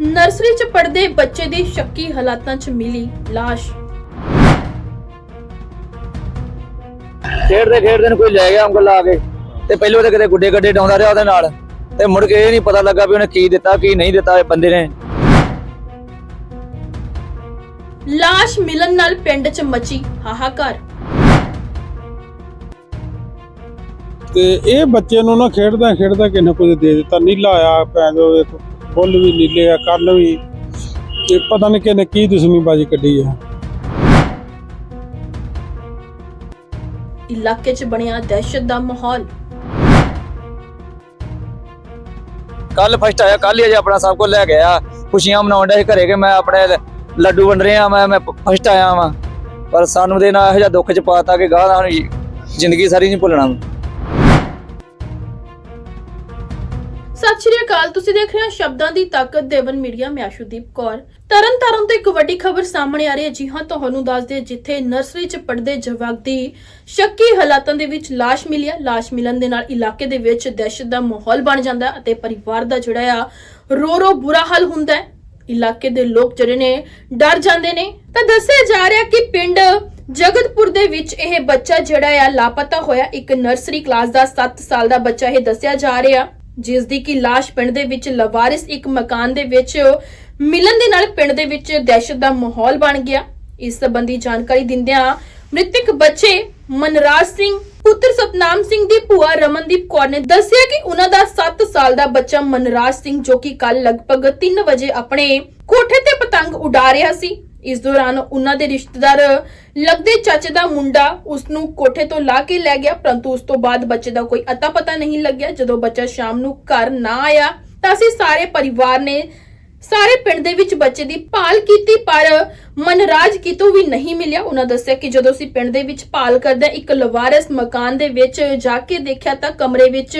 Nursery 'ਚ ਪੜ੍ਹਦੇ ਬੱਚੇ ਦੀ ਸ਼ੱਕੀ ਹਾਲਾਤਾਂ 'ਚ ਮਿਲੀ ਲਾਸ਼। ਖੇਡਦੇ ਖੇਡਦੇ ਨੂੰ ਕੋਈ ਲੈ ਗਿਆ ਉਂਗਲ ਲਾ ਕੇ ਤੇ ਪਹਿਲੋਂ ਤਾਂ ਕਿਤੇ ਗੁੱਡੇ ਗੱਡੇ ਡਾਉਂਦਾ ਰਿਹਾ ਉਹਦੇ ਨਾਲ ਤੇ ਮੁੜ ਕੇ ਇਹ ਨਹੀਂ ਪਤਾ ਲੱਗਾ ਵੀ ਉਹਨੇ ਕੀ ਦਿੱਤਾ ਕੀ ਨਹੀਂ ਦਿੱਤਾ ਇਹ ਬੰਦੇ ਨੇ। ਲਾਸ਼ ਮਿਲਣ ਨਾਲ ਪਿੰਡ 'ਚ ਮਚੀ ਹਾਹਾਕਾਰ। ਤੇ ਇਹ ਬੱਚੇ ਨੂੰ ਨਾ ਖੇਡਦਾ ਖੇਡਦਾ ਕਿਸੇ ਨੇ ਕੁਝ ਦੇ ਦਿੱਤਾ ਨੀਲਾ ਆ ਪੈਂਦੋ ਇੱਕ ਬੁੱਲ ਵੀ ਨੀਲੇ ਆ ਕੰਨ ਵੀ। ਤੇ ਪਤਾ ਨਹੀਂ ਕਿਹਨੇ ਕੀ ਦੁਸ਼ਮਣੀਬਾਜ਼ੀ ਕੱਢੀ ਆ। ਇਲਾਕੇ 'ਚ ਬਣਿਆ ਦਹਿਸ਼ਤ ਦਾ ਮਾਹੌਲ। ਕੱਲ ਫਸਟ ਆਇਆ ਕੱਲ ਹੀ ਅਜੇ ਆਪਣਾ ਸਭ ਕੁਝ ਲੈ ਗਿਆ ਖੁਸ਼ੀਆਂ ਮਨਾਉਣ ਦੇ ਘਰੇ ਕਿ ਮੈਂ ਆਪਣੇ ਲੱਡੂ ਵੰਡ ਰਿਹਾ ਮੈਂ ਮੈਂ ਫਸਟ ਆਇਆ ਵਾਂ। ਪਰ ਸਾਨੂੰ ਦੇ ਨਾਲ ਇਹੋ ਜਿਹਾ ਦੁੱਖ ਚ ਪਾਤਾ ਕਿ ਗਾਹ ਸਾਨੂੰ ਜ਼ਿੰਦਗੀ ਸਾਰੀ ਨਹੀਂ ਭੁੱਲਣਾ। ਸਤਿ ਸ਼੍ਰੀ ਅਕਾਲ। ਤੁਸੀਂ ਦੇਖ ਰਹੇ ਹੋ ਸ਼ਬਦਾਂ ਦੀ ਤਾਕਤ ਦੇਵਨ ਮੀਡੀਆ, ਮੈਂ ਆਸ਼ੂਦੀਪ ਕੌਰ। ਤਰਨ ਤਾਰਨ ਤੋਂ ਇੱਕ ਵੱਡੀ ਖਬਰ ਸਾਹਮਣੇ ਆ ਰਹੀ ਹੈ। ਜੀ ਹਾਂ, ਤੁਹਾਨੂੰ ਦੱਸ ਦੇ ਜਿੱਥੇ ਨਰਸਰੀ 'ਚ ਪੜ੍ਹਦੇ ਜਵਾਕ ਦੀ ਸ਼ੱਕੀ ਹਾਲਾਤਾਂ ਦੇ ਵਿੱਚ ਲਾਸ਼ ਮਿਲੀ ਹੈ। ਲਾਸ਼ ਮਿਲਣ ਦੇ ਨਾਲ ਇਲਾਕੇ ਦੇ ਵਿੱਚ ਦਹਿਸ਼ਤ ਦਾ ਮਾਹੌਲ ਬਣ ਜਾਂਦਾ ਹੈ ਅਤੇ ਪਰਿਵਾਰ ਦਾ ਜਿਹੜਾ ਆ ਰੋ ਰੋ ਬੁਰਾ ਹਾਲ ਹੁੰਦਾ ਹੈ। ਇਲਾਕੇ ਦੇ ਲੋਕ ਜਿਹੜੇ ਨੇ, ਡਰ ਜਾਂਦੇ ਨੇ। ਤਾਂ ਦੱਸਿਆ ਜਾ ਰਿਹਾ ਕਿ ਪਿੰਡ ਜਗਤਪੁਰ ਦੇ ਵਿੱਚ ਇਹ ਬੱਚਾ ਜਿਹੜਾ ਆ, ਲਾਪਤਾ ਹੋਇਆ। ਇੱਕ ਨਰਸਰੀ ਕਲਾਸ ਦਾ 7 ਸਾਲ ਦਾ ਬੱਚਾ ਇਹ ਦੱਸਿਆ ਜਾ ਰਿਹਾ। ਜਿਸ ਦੀ ਕਿ ਲਾਸ਼ ਪਿੰਡ ਦੇ ਵਿੱਚ ਲਵਾਰਿਸ ਇੱਕ ਮਕਾਨ ਦੇ ਵਿੱਚ ਮਿਲਣ ਦੇ ਨਾਲ ਪਿੰਡ ਦੇ ਵਿੱਚ ਦਹਿਸ਼ਤ ਦਾ ਮਾਹੌਲ ਬਣ ਗਿਆ। ਇਸ ਸੰਬੰਧੀ ਜਾਣਕਾਰੀ ਦਿੰਦਿਆਂ ਮ੍ਰਿਤਕ ਬੱਚੇ ਮਨਰਾਜ ਸਿੰਘ, ਪੁੱਤਰ ਸਤਨਾਮ ਸਿੰਘ ਦੀ ਭੂਆ ਰਮਨਦੀਪ ਕੌਰ ਨੇ ਦੱਸਿਆ ਕਿ ਉਹਨਾਂ ਦਾ 7 ਸਾਲ ਦਾ ਬੱਚਾ ਮਨਰਾਜ ਸਿੰਘ ਜੋ ਕਿ ਕੱਲ ਲਗਭਗ 3 ਵਜੇ ਆਪਣੇ ਕੋਠੇ ਤੇ ਪਤੰਗ ਉਡਾ ਰਿਹਾ ਸੀ। ਇਸ ਦੌਰਾਨ ਉਹਨਾਂ ਦੇ ਰਿਸ਼ਤੇਦਾਰ ਲੱਗਦੇ ਚਾਚੇ ਦਾ ਮੁੰਡਾ ਉਸ ਨੂੰ ਕੋਠੇ ਤੋਂ ਲਾ ਕੇ ਲੈ ਗਿਆ, ਪਰੰਤੂ ਉਸ ਤੋਂ ਬਾਅਦ ਬੱਚੇ ਦਾ ਕੋਈ ਅਤਾ ਪਤਾ ਨਹੀਂ ਲੱਗਿਆ। ਜਦੋਂ ਬੱਚਾ ਸ਼ਾਮ ਨੂੰ ਘਰ ਨਾ ਆਇਆ, ਤਾਂ ਅਸੀਂ ਸਾਰੇ ਪਰਿਵਾਰ ਨੇ ਸਾਰੇ ਪਿੰਡ ਦੇ ਵਿੱਚ ਬੱਚੇ ਦੀ ਭਾਲ ਕੀਤੀ, ਪਰ ਮਨਰਾਜ ਕਿਤੋਂ ਵੀ ਨਹੀਂ ਮਿਲਿਆ। ਉਹਨਾਂ ਦੱਸਿਆ ਕਿ ਜਦੋਂ ਅਸੀਂ ਪਿੰਡ ਦੇ ਵਿੱਚ ਭਾਲ ਕਰਦੇ ਇੱਕ ਲਵਾਰਸ ਮਕਾਨ ਦੇ ਵਿੱਚ ਜਾ ਕੇ ਦੇਖਿਆ ਤਾਂ ਕਮਰੇ ਵਿੱਚ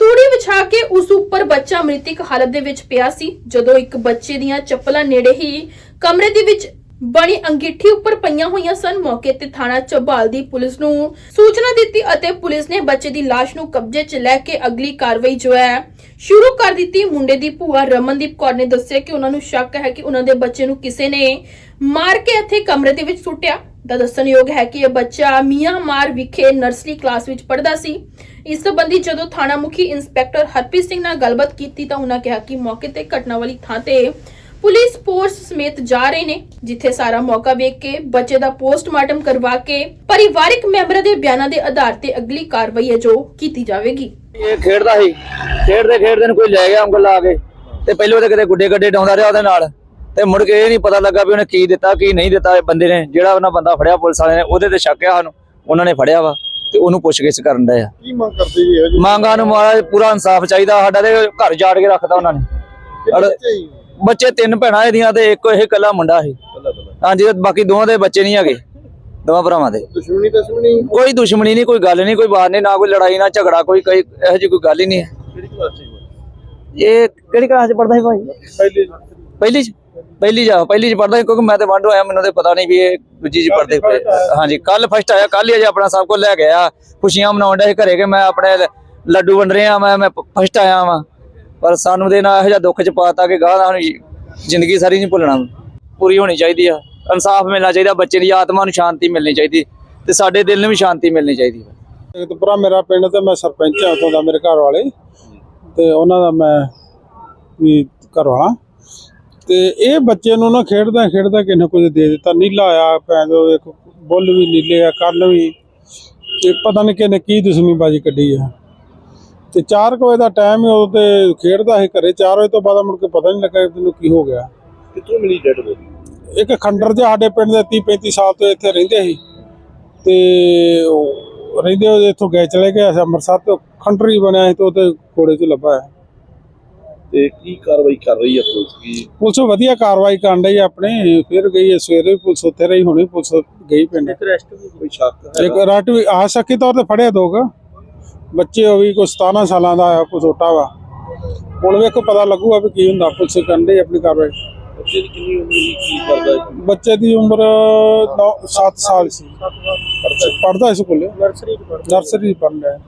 ਤੂੜੀ ਵਿਛਾ ਕੇ ਉਸ ਉੱਪਰ ਬੱਚਾ ਮ੍ਰਿਤਕ ਹਾਲਤ ਦੇ ਵਿੱਚ ਪਿਆ ਸੀ। ਜਦੋਂ ਇੱਕ ਬੱਚੇ ਦੀਆਂ ਚੱਪਲਾਂ ਨੇੜੇ ਹੀ ਕਮਰੇ ਦੇ ਵਿੱਚ ਬਣੀ ਅੰਗੀਠੀ ਉੱਪਰ ਪਈਆਂ ਹੋਈਆਂ ਸਨ। ਮੌਕੇ ਤੇ ਥਾਣਾ ਚੌਬਾਲ ਦੀ ਪੁਲਿਸ ਨੂੰ ਸੂਚਨਾ ਦਿੱਤੀ ਅਤੇ ਪੁਲਿਸ ਨੇ ਬੱਚੇ ਦੀ ਲਾਸ਼ ਨੂੰ ਕਬਜ਼ੇ 'ਚ ਲੈ ਕੇ ਅਗਲੀ ਕਾਰਵਾਈ ਜੋ ਹੈ ਸ਼ੁਰੂ ਕਰ ਦਿੱਤੀ। ਮੁੰਡੇ ਦੀ ਭੂਆ ਰਮਨਦੀਪ ਕੌਰ ਨੇ ਦੱਸਿਆ ਕਿ ਉਹਨਾਂ ਨੂੰ ਸ਼ੱਕ ਹੈ ਕਿ ਉਹਨਾਂ ਦੇ ਬੱਚੇ ਨੂੰ ਕਿਸੇ ਨੇ ਮਾਰ ਕੇ ਇੱਥੇ ਕਮਰੇ ਦੇ ਵਿੱਚ ਸੁੱਟਿਆ। ਦਾ ਦੱਸਣਯੋਗ ਹੈ ਕਿ ਇਹ ਬੱਚਾ ਮੀਆਂਮਾਰ ਵਿਖੇ ਨਰਸਰੀ ਕਲਾਸ ਵਿੱਚ ਪੜ੍ਹਦਾ ਸੀ। ਇਸ ਸੰਬੰਧੀ ਜਦੋਂ ਥਾਣਾ ਮੁਖੀ ਇੰਸਪੈਕਟਰ ਹਰਪ੍ਰੀਤ ਸਿੰਘ ਨਾਲ ਗੱਲਬਾਤ ਕੀਤੀ ਤਾਂ ਉਹਨਾਂ ਕਿਹਾ ਕਿ ਮੌਕੇ ਤੇ ਘਟਨਾ ਵਾਲੀ ਥਾਂ ਤੇ ਪੁਲਿਸ ਫੋਰਸ ਸਮੇਤ ਜਾ ਰਹੇ ਨੇ ਜਿੱਥੇ ਸਾਰਾ ਮੌਕਾ ਵੇਖ ਕੇ ਬੱਚੇ ਦਾ ਪੋਸਟਮਾਰਟਮ ਕਰਵਾ ਕੇ ਪਰਿਵਾਰਕ ਮੈਂਬਰਾਂ ਦੇ ਬਿਆਨਾਂ ਦੇ ਆਧਾਰ ਤੇ ਅਗਲੀ ਕਾਰਵਾਈ ਹੈ ਜੋ ਕੀਤੀ ਜਾਵੇਗੀ। ਇਹ ਖੇਡਦਾ ਸੀ। ਖੇਡਦੇ ਖੇਡਦੇ ਨੂੰ ਕੋਈ ਲੈ ਗਿਆ ਉਂਗਲ ਲਾ ਕੇ ਤੇ ਪਹਿਲੋਂ ਤਾਂ ਕਿਤੇ ਗੁੱਡੇ ਗੱਡੇ ਡਾਉਂਦਾ ਰਿਹਾ ਉਹਦੇ ਨਾਲ। ਤੇ ਮੁੜ ਕੇ ਇਹ ਨਹੀਂ ਪਤਾ ਲੱਗਾ ਵੀ ਉਹਨੇ ਕੀ ਦਿੱਤਾ ਕੀ ਨਹੀਂ ਦਿੱਤਾ ਇਹ ਬੰਦੇ ਨੇ। ਜਿਹੜਾ ਉਹਨਾਂ ਬੰਦਾ ਫੜਿਆ ਪੁਲਿਸ ਵਾਲਿਆਂ ਨੇ ਉਹਦੇ ਤੇ ਸ਼ੱਕ ਆ ਸਾਨੂੰ। ਉਹਨਾਂ ਨੇ ਫੜਿਆ ਵਾ ਤੇ ਉਹਨੂੰ ਪੁੱਛਗਿੱਛ ਕਰਨ ਦਾ ਆ। ਕੀ ਮੰਗ ਕਰਦੇ ਜੀ ਇਹੋ ਮੰਗਾਂ ਨੂੰ ਮਹਾਰਾਜ ਪੂਰਾ ਇਨਸਾਫ ਚਾਹੀਦਾ ਸਾਡਾ ਤੇ ਘਰ ਜਾੜ ਕੇ ਰੱਖਦਾ ਉਹਨਾਂ ਨੇ। ਬੱਚੇ ਤਿੰਨ ਭੈਣਾਂ ਇਹਦੀਆਂ ਤੇ ਇੱਕ ਇਹ ਇਕੱਲਾ ਮੁੰਡਾ ਸੀ। ਹਾਂਜੀ ਬਾਕੀ ਦੋਵਾਂ ਦੇ ਬੱਚੇ ਨਹੀਂ ਹੈਗੇ। ਦੋਵਾਂ ਭਰਾਵਾਂ ਦੇ। ਦੁਸ਼ਮਣੀ ਦੁਸ਼ਮਣੀ ਕੋਈ ਦੁਸ਼ਮਣੀ ਨਹੀਂ ਕੋਈ ਗੱਲ ਨਹੀਂ ਕੋਈ ਬਾਤ ਨਹੀਂ ਨਾ ਕੋਈ ਲੜਾਈ ਨਾ ਝਗੜਾ ਕੋਈ ਕੋਈ ਇਹੋ ਜਿਹੀ ਕੋਈ ਗੱਲ ਹੀ ਨਹੀਂ ਹੈ। ਕਿਹੜੀ ਕਲਾਸ ਚ ਇਹ ਕਿਹੜੀ ਕਲਾਸ ਚ ਪੜਦਾ ਸੀ ਭਾਈ? ਪਹਿਲੀ ਪਹਿਲੀ ਚ? ਪਹਿਲੀ ਜਾ ਪਹਿਲੀ ਚ ਪੜਦਾ ਕਿਉਂਕਿ ਮੈਂ ਤੇ ਵੰਡ ਹੋਇਆ ਮੈਨੂੰ ਤੇ ਪਤਾ ਨਹੀਂ ਵੀ ਇਹ ਦੂਜੀ ਚ ਪੜਦੇ ਪਏ। ਹਾਂਜੀ ਕੱਲ ਫਸਟ ਆਇਆ ਕੱਲ ਹੀ ਅਜੇ ਆਪਣਾ ਸਭ ਕੁਝ ਲੈ ਗਿਆ ਖੁਸ਼ੀਆਂ ਮਨਾਉਣ ਦੇ ਘਰੇ ਕਿ ਮੈਂ ਆਪਣੇ ਲੱਡੂ ਵੰਡ ਰਿਹਾ ਮੈਂ ਮੈਂ ਫਸਟ ਆਇਆ ਵਾਂ। ਪਰ ਸਾਨੂੰ ਦੇ ਨਾਲ ਇਹੋ ਜਿਹਾ ਦੁੱਖ ਚ ਪਾਤਾ ਕਿ ਗਾਹ ਸਾਨੂੰ ਜ਼ਿੰਦਗੀ ਸਾਰੀ ਨਹੀਂ ਭੁੱਲਣਾ। ਪੂਰੀ ਹੋਣੀ ਚਾਹੀਦੀ ਆ। ਇਨਸਾਫ ਮਿਲਣਾ ਚਾਹੀਦਾ, ਬੱਚੇ ਦੀ ਆਤਮਾ ਨੂੰ ਸ਼ਾਂਤੀ ਮਿਲਣੀ ਚਾਹੀਦੀ ਤੇ ਸਾਡੇ ਦਿਲ ਨੂੰ ਵੀ ਸ਼ਾਂਤੀ ਮਿਲਣੀ ਚਾਹੀਦੀ ਹੈ ਜਗਤਪੁਰਾ ਮੇਰਾ ਪਿੰਡ ਤੇ ਮੈਂ ਸਰਪੰਚ ਹਾਂ ਉੱਥੋਂ ਦਾ, ਮੇਰੇ ਘਰ ਵਾਲੇ। ਤੇ ਉਹਨਾਂ ਦਾ ਮੈਂ ਵੀ ਘਰ ਵਾਲਾ। ਤੇ ਇਹ ਬੱਚੇ ਨੂੰ ਨਾ ਖੇਡਦਾ ਖੇਡਦਾ ਕਿਸੇ ਨੇ ਕੁਝ ਦੇ ਦਿੱਤਾ। ਨੀਲਾ ਆਇਆ ਪੈਂਦੋ ਇੱਕ ਬੁੱਲ ਵੀ ਨੀਲੇ ਆ, ਕੰਨ ਵੀ। ਤੇ ਪਤਾ ਨਹੀਂ ਕਿਹਨੇ ਕੀ ਦੁਸ਼ਮਣੀਬਾਜ਼ੀ ਕੱਢੀ ਆ। ਤੇ 4 ਵਜੇ ਦਾ ਟਾਈਮ ਹੈ ਉਦੋਂ ਤੇ ਖੇਡਦਾ ਸੀ ਘਰੇ। 4 ਵਜੇ ਤੋਂ ਬਾਅਦ ਮੁੜ ਕੇ ਪਤਾ ਨਹੀਂ ਲੱਗਾ ਕਿ ਤੈਨੂੰ ਕੀ ਹੋ ਗਿਆ। ਕਿੱਥੋਂ ਮਿਲੀ ਡੈਡ ਬੋਡੀ? ਇੱਕ ਖੰਡਰ ਜਿਹਾ ਸਾਡੇ ਪਿੰਡ ਦੇ 30 35 ਸਾਲ ਤੋਂ ਇੱਥੇ ਰਹਿੰਦੇ ਸੀ। ਤੇ ਉਹ ਰਹਿੰਦੇ ਉਹ ਇੱਥੋਂ ਗਏ ਚਲੇ ਗਏ ਅਸੀਂ ਅੰਮ੍ਰਿਤਸਰ ਤੋਂ। ਖੰਡਰ ਹੀ ਬਣਿਆ ਸੀ ਤੇ ਉਹਦੇ ਕੋੜੇ 'ਚ ਲੱਭਾ ਹੈ ਤੇ ਕੀ ਕਾਰਵਾਈ ਕਰ ਰਹੀ ਹੈ ਪੁਲਿਸ ਕੀ ਪੁਲਿਸ ਵਧੀਆ ਕਾਰਵਾਈ ਕਰਨ ਡਈ ਆਪਣੇ। ਫਿਰ ਗਈ ਹੈ ਸਵੇਰੇ ਵੀ ਪੁਲਿਸ ਉੱਥੇ ਰਹੀ ਹੋਣੀ ਪੁਲਿਸ ਗਈ ਪਿੰਡ। ਰੈਸਟ ਦੀ ਕੋਈ ਸ਼ੱਕ ਇੱਕ ਰਾਟ ਵੀ ਆ ਸਕੀ ਤੌਰ ਤੇ ਫੜਿਆ ਦੋਗਾ ਬੱਚੇ ਉਹ ਵੀ ਕੋਈ 17 ਸਾਲਾਂ ਦਾ ਆ ਕੋਈ ਛੋਟਾ ਵਾ। ਹੁਣ ਵੇਖੋ ਪਤਾ ਲੱਗੂਗਾ ਵੀ ਕੀ ਹੁੰਦਾ ਪੁਲਿਸ ਕਰਨ ਡਈ ਆਪਣੀ ਕਾਰਵਾਈ। ਬੱਚੇ ਦੀ ਕਿੰਨੀ ਉਮਰ ਸੀ ਕੀ ਕਰਦਾ ਹੈ ਬੱਚੇ ਦੀ ਉਮਰ 7 ਸਾਲ ਸੀ। ਪੜਦਾ ਇਸ ਕੋਲੇ ਨਰਸਰੀ ਨਰਸਰੀ ਪੜ੍ਹਦਾ ਹੈ।